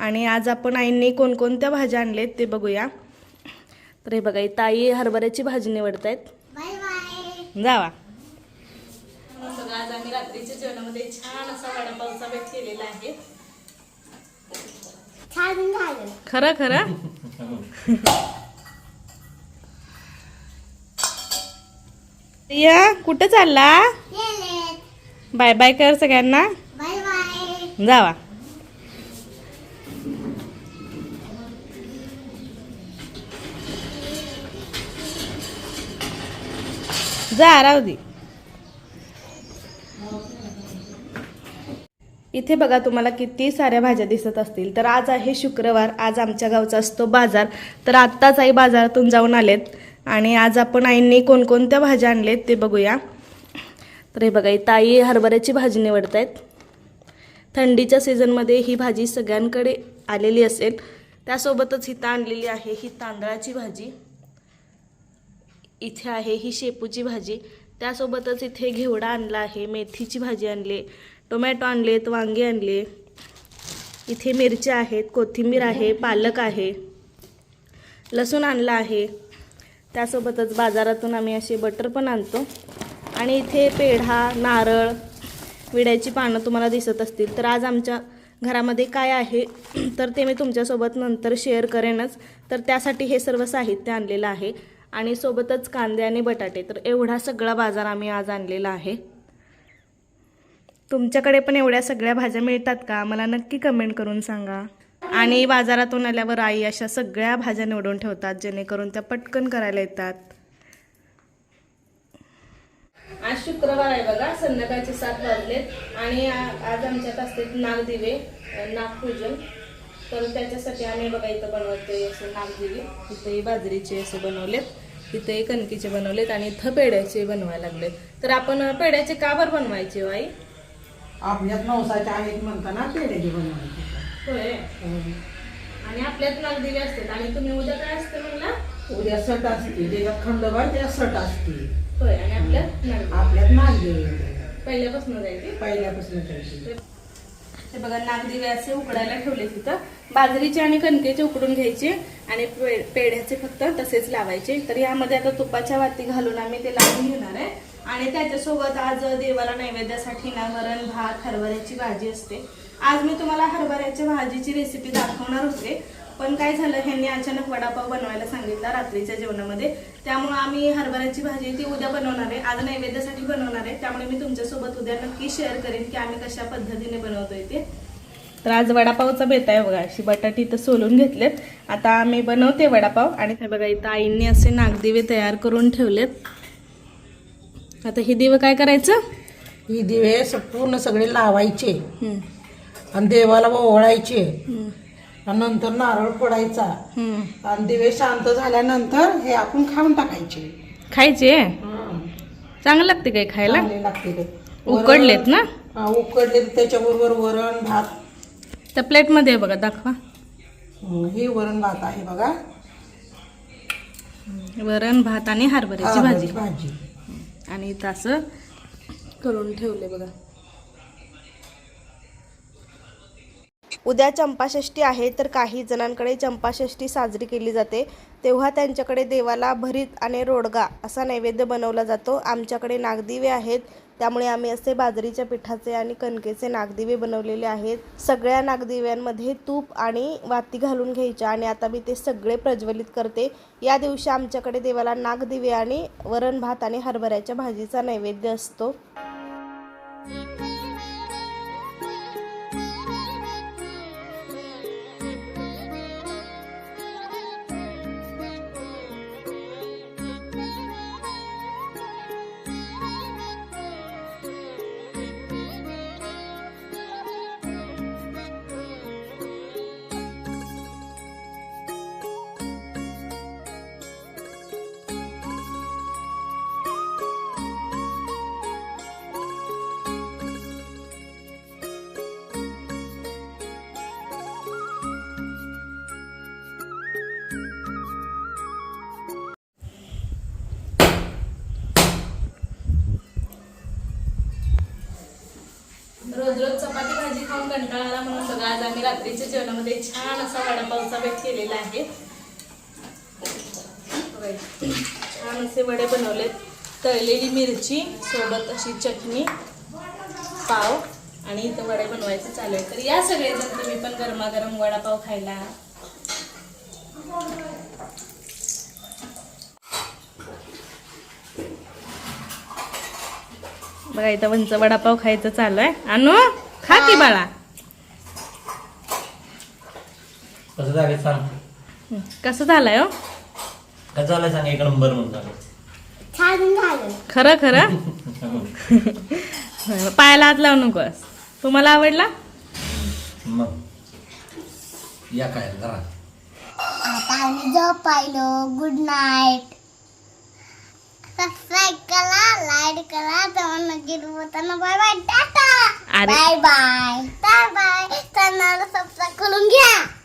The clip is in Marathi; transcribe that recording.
आणि आज आपण आईंनी कोणकोणत्या भाज्या आणलेत ते बघूया. तर हे बघा ताई हरभऱ्याची भाजी निवडत आहेत बाय बाय. जावा. सगळं आज आम्ही रात्रीच्या जेवणामध्ये छान असा वडापावचा बेत केलेला आहे. छान झालं. खरं खरं? या कुठं चालला? बाय बाय कर सगळ्यांना. Bye bye. जावा. जा राहू दे. इथे बघा तुम्हाला किती साऱ्या भाज्या दिसत असतील. तर आज आहे शुक्रवार आज आमच्या गावचा असतो बाजार. तर आत्ताच आई बाजारातून जाऊन आलेत. आणि आज आपण आईंनी कोणकोणत्या भाज्या आणलेत ते बघूया. तर हे बघा ही ताई हरभऱ्याची भाजी निवडत आहेत थंडीच्या सीझनमध्ये ही भाजी सगळ्यांकडे आलेली असेल. त्यासोबतच हिथं आणलेली आहे ही तांदळाची भाजी. इथे आहे ही शेपूची भाजी. त्यासोबतच इथे घेवडा आणला आहे मेथीची भाजी आणली टोमॅटो आणलेत वांगे आणले. इथे मिरच्या आहेत कोथिंबीर आहे पालक आहे लसूण आणला आहे. त्यासोबतच बाजारातून आम्ही असे बटर पण आणतो. आणि इथे पेढा नारळ विड्याची पानं तुम्हाला दिसत असतील. तर आज आमच्या घरामध्ये काय आहे तर ते मी तुमच्यासोबत नंतर शेअर करेनच. तर त्यासाठी हे सर्व साहित्य आणलेलं आहे. आणि सोबतच कांदे आणि बटाटे. तर एवढा सगळा बाजार आम्ही आज आणलेला आहे. तुमच्याकडे पण एवढ्या सगळ्या भाज्या मिळतात का? मला नक्की कमेंट करून सांगा. आणि बाजारातून आल्यावर आई अशा सगळ्या भाज्या निवडून ठेवतात जेणेकरून त्या पटकन करायला येतात. आज शुक्रवार आहे बघा संध्याकाळचे सात वाजलेत आणि आज आमच्यात असते नागदिवे नागपूजन. तर त्याच्यासाठी आम्ही बघा इथं बनवतोय असे नागदिवे इथे बाजरीचे असे बनवलेत इथे कणकीचे बनवलेत आणि इथं पेड्याचे बनवायला लागलेत. तर आपण पेड्याचे का बरं बनवायचे हो आई? आपल्यात नवसाच्या आहेत म्हणताना पेढ्याची बनवायची. होय. आणि आपल्यात नागदिवे असतात आणि तुम्ही उद्या काय असते म्हणला? उद्या सट असते त्याच्यात खंडोबा त्या सट असते. होय आणि आपल्यात नागदिवे आपल्यात नागदे पहिल्यापासून जायचे पहिल्यापासून ठेवते हे बघा नागदिवे असे उकडायला ठेवले तिथं बाजरीचे आणि कणकेचे उकडून घ्यायचे आणि पे- पेढ्याचे फक्त तसेच लावायचे. तर यामध्ये आता तुपाच्या वाती घालून आम्ही ते लावून घेणार आहे. आणि त्याच्यासोबत आज देवाला नैवेद्यासाठी ना वरण भात हरभऱ्याची भाजी असते. आज मी तुम्हाला हरभऱ्याच्या भाजीची रेसिपी दाखवणार होते. पण काय झालं ह्यांनी अचानक वडापाव बनवायला सांगितला रात्रीच्या जेवणामध्ये. त्यामुळे आम्ही हरभऱ्याची भाजी ती उद्या बनवणार आहे. आज नैवेद्यासाठी बनवणार आहे. त्यामुळे मी तुमच्यासोबत उद्या नक्की शेअर करेन की आम्ही कशा पद्धतीने बनवतोय ते. तर आज वडापावचा बेत आहे बघा. अशी बटाटी इथं सोलून घेतलेत. आता आम्ही बनवते वडापाव. आणि हे बघा इथं आईंनी असे नागदिवे तयार करून ठेवलेत. आता हे दिवे काय करायचं? ही दिवे पूर्ण सगळे लावायचे. आणि देवाला ओवाळायचे. नंतर नारळ फोडायचा. हम्म. आणि दिवे शांत झाल्यानंतर हे आपण खाऊन टाकायचे. खायचे. चांगलं लागते काय खायला? चांगले लागते ते. उकडलेत ना? हा, उकडले त्याच्याबरोबर वरण भात. त्या प्लेटमध्ये आहे बघा दाखवा. हं, हे वरण भात आहे बघा. वरण भात आणि हरभऱ्याची भाजी. भाजी. आणि इथं असं करून ठेवले बघा. उद्या चंपाषष्ठी आहे तर काही जणांकडे चंपाषष्ठी साजरी केली जाते. तेव्हा त्यांच्याकडे देवाला भरीत आणि रोडगा असा नैवेद्य बनवला जातो. आमच्याकडे नागदिवे आहेत. त्यामुळे आम्ही असे बाजरीच्या पिठाचे आणि कणकेचे नागदिवे बनवलेले आहेत. सगळ्या नागदिव्यांमध्ये तूप आणि वाती घालून घ्यायच्या आणि आता मी ते सगळे प्रज्वलित करते. या दिवशी आमच्याकडे देवाला नागदिवे आणि वरण भात आणि हरभऱ्याच्या भाजीचा नैवेद्य असतो. रोज रोज चपाती भाजी खाऊन कंटाळा आला म्हणून बघा आज आम्ही रात्रीच्या जेवणामध्ये छान असा वडापावचा बेट केलेला आहे. छान असे वडे बनवलेत. तळलेली मिरची सोबत अशी चटणी पाव आणि इथं वडे बनवायचं चालू आहे. तर या सगळेजण तुम्ही पण गरमागरम वडापाव खायला. बघा इथं वंच वडापाव खायचं चालू आहे. अनु खा की बाळा. कसं झालं सांग. हं, कसं झालंय हो? कसं झालं सांग एक नंबर म्हणून झालं छान झालं. खरं खरं? पायाला हात लावू नकोस. तुम्हाला आवडला? मग या काय जरा. आता आम्ही झोपायलो. गुड नाईट सबस्क्राईब करा लाईक करा bye bye tata. Bye bye bye bye channel subscribe करून घ्या.